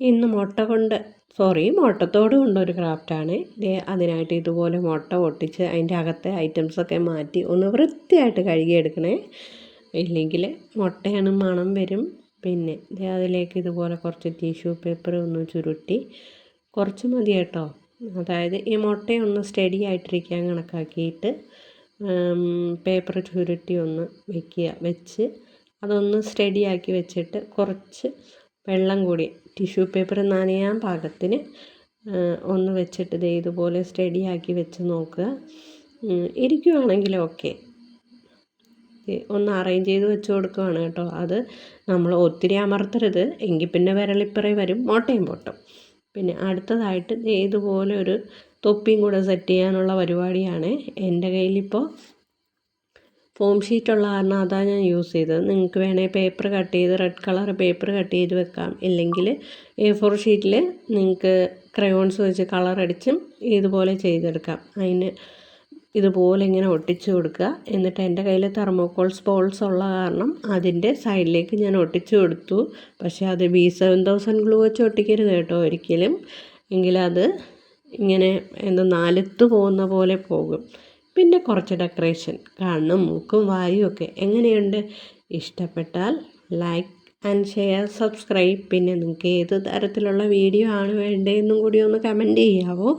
ഇന്ന് മുട്ട കൊണ്ട് സോറി മുട്ടത്തോട് കൊണ്ടൊരു ക്രാഫ്റ്റാണ് അതിനായിട്ട് ഇതുപോലെ മുട്ട പൊട്ടിച്ച് അതിന്റെ അകത്തെ ഐറ്റംസൊക്കെ മാറ്റി ഒന്ന് വൃത്തിയായിട്ട് കഴുകിയെടുക്കണേ. ഇല്ലെങ്കിൽ മുട്ടയാണ് മണം വരും. പിന്നെ അതിലേക്ക് ഇതുപോലെ കുറച്ച് ടിഷ്യൂ പേപ്പർ ഒന്ന് ചുരുട്ടി. കുറച്ച് മതി കേട്ടോ. അതായത് ഈ മുട്ടയൊന്ന് സ്റ്റഡി ആയിട്ടിരിക്കാൻ കണക്കാക്കിയിട്ട് പേപ്പർ ചുരുട്ടി ഒന്ന് വെക്കുക. വെച്ച് അതൊന്ന് സ്റ്റഡിയാക്കി വെച്ചിട്ട് കുറച്ച് വെള്ളം കൂടി ടിഷ്യൂ പേപ്പർ നനയാൻ പാകത്തിന് ഒന്ന് വെച്ചിട്ട് ദേ ഇതുപോലെ സ്റ്റഡി ആക്കി വെച്ച് നോക്കുക. ഇരിക്കുവാണെങ്കിൽ ഓക്കെ ഒന്ന് അറേഞ്ച് ചെയ്ത് വെച്ച് കൊടുക്കുവാണ് കേട്ടോ. അത് നമ്മൾ ഒത്തിരി അമർത്തരുത്. എങ്കിൽ പിന്നെ വിരളിപ്പറേ വരും. മോട്ടയും പൊട്ടും. പിന്നെ അടുത്തതായിട്ട് ഇതുപോലെ ഒരു തൊപ്പിയും കൂടെ സെറ്റ് ചെയ്യാനുള്ള പരിപാടിയാണ്. എന്റെ കയ്യിലിപ്പോൾ ഫോം ഷീറ്റുള്ള കാരണം അതാണ് ഞാൻ യൂസ് ചെയ്തത്. നിങ്ങൾക്ക് വേണമെങ്കിൽ പേപ്പർ കട്ട് ചെയ്ത് റെഡ് കളർ പേപ്പർ കട്ട് ചെയ്ത് വെക്കാം. ഇല്ലെങ്കിൽ എ ഫോർ ഷീറ്റിൽ നിങ്ങൾക്ക് ക്രയോൺസ് വെച്ച് കളർ അടിച്ചും ഇതുപോലെ ചെയ്തെടുക്കാം. അതിന് ഇതുപോലെ ഇങ്ങനെ ഒട്ടിച്ചു കൊടുക്കുക. എന്നിട്ട് എന്റെ കയ്യിൽ തെർമോക്കോൾസ് ബോൾസ് ഉള്ള കാരണം അതിന്റെ സൈഡിലേക്ക് ഞാൻ ഒട്ടിച്ചു കൊടുത്തു. പക്ഷേ അത് ബി സെവൻ തൗസൻഡ് ഗ്ലൂ വെച്ച് ഒട്ടിക്കരുത് കേട്ടോ ഒരിക്കലും. എങ്കിലത് ഇങ്ങനെ എന്താ നാലത്ത് പോകുന്ന പോലെ പോകും. പിന്നെ കുറച്ച് ഡെക്കറേഷൻ കണ്ണും മൂക്കും വായും ഒക്കെ എങ്ങനെയുണ്ട്? ഇഷ്ടപ്പെട്ടാൽ ലൈക്ക് ആൻഡ് ഷെയർ സബ്സ്ക്രൈബ് പിന്നെ നിങ്ങൾക്ക് ഏത് തരത്തിലുള്ള വീഡിയോ ആണ് വേണ്ടതെന്നും കൂടി ഒന്ന് കമന്റ് ചെയ്യാവോ?